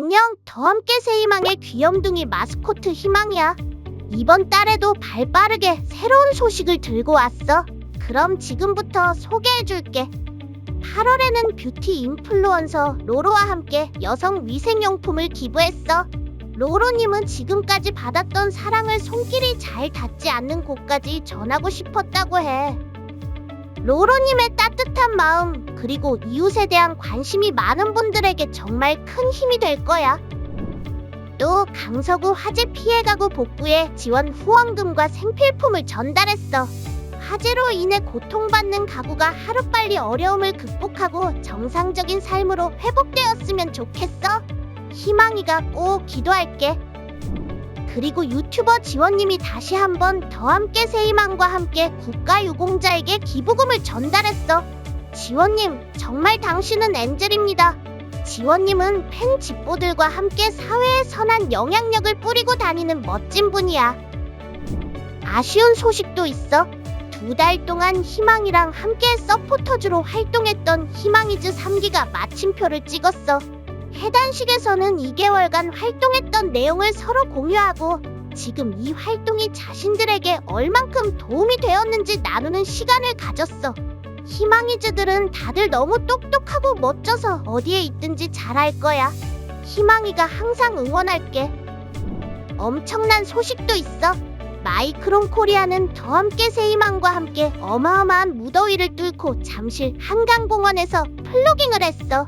안녕, 더 함께 새희망의 귀염둥이 마스코트 희망이야. 이번 달에도 발 빠르게 새로운 소식을 들고 왔어. 그럼 지금부터 소개해줄게. 8월에는 뷰티 인플루언서 로로와 함께 여성 위생용품을 기부했어. 로로님은 지금까지 받았던 사랑을 손길이 잘 닿지 않는 곳까지 전하고 싶었다고 해. 로로님의 따뜻한 마음, 그리고 이웃에 대한 관심이 많은 분들에게 정말 큰 힘이 될 거야. 또 강서구 화재 피해 가구 복구에 지원 후원금과 생필품을 전달했어. 화재로 인해 고통받는 가구가 하루빨리 어려움을 극복하고 정상적인 삶으로 회복되었으면 좋겠어. 희망이가 꼭 기도할게. 그리고 유튜버 지원님이 다시 한번 더 함께 새희망과 함께 국가유공자에게 기부금을 전달했어. 지원님, 정말 당신은 엔젤입니다. 지원님은 팬 집보들과 함께 사회에 선한 영향력을 뿌리고 다니는 멋진 분이야. 아쉬운 소식도 있어. 두 달 동안 희망이랑 함께 서포터즈로 활동했던 희망이즈 3기가 마침표를 찍었어. 해단식에서는 2개월간 활동했던 내용을 서로 공유하고 지금 이 활동이 자신들에게 얼만큼 도움이 되었는지 나누는 시간을 가졌어. 희망이즈들은 다들 너무 똑똑하고 멋져서 어디에 있든지 잘할 거야. 희망이가 항상 응원할게. 엄청난 소식도 있어. 마이크론 코리아는 더 함께 새희망과 함께 어마어마한 무더위를 뚫고 잠실 한강공원에서 플로깅을 했어.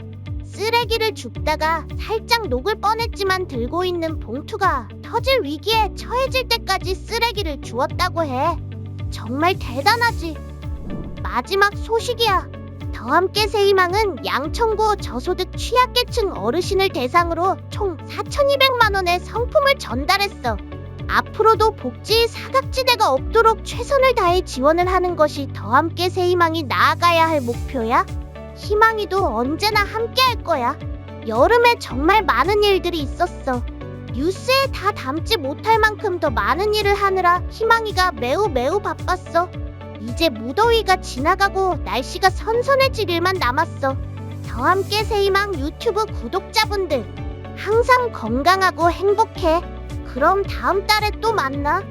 쓰레기를 줍다가 살짝 녹을 뻔했지만 들고 있는 봉투가 터질 위기에 처해질 때까지 쓰레기를 주웠다고 해. 정말 대단하지. 마지막 소식이야. 더 함께 새희망은 양천구 저소득 취약계층 어르신을 대상으로 총 4,200만 원의 상품을 전달했어. 앞으로도 복지 사각지대가 없도록 최선을 다해 지원을 하는 것이 더 함께 새희망이 나아가야 할 목표야. 희망이도 언제나 함께 할 거야. 여름에 정말 많은 일들이 있었어. 뉴스에 다 담지 못할 만큼 더 많은 일을 하느라 희망이가 매우 매우 바빴어. 이제 무더위가 지나가고 날씨가 선선해질 일만 남았어. 더 함께 새희망 유튜브 구독자분들 항상 건강하고 행복해. 그럼 다음 달에 또 만나.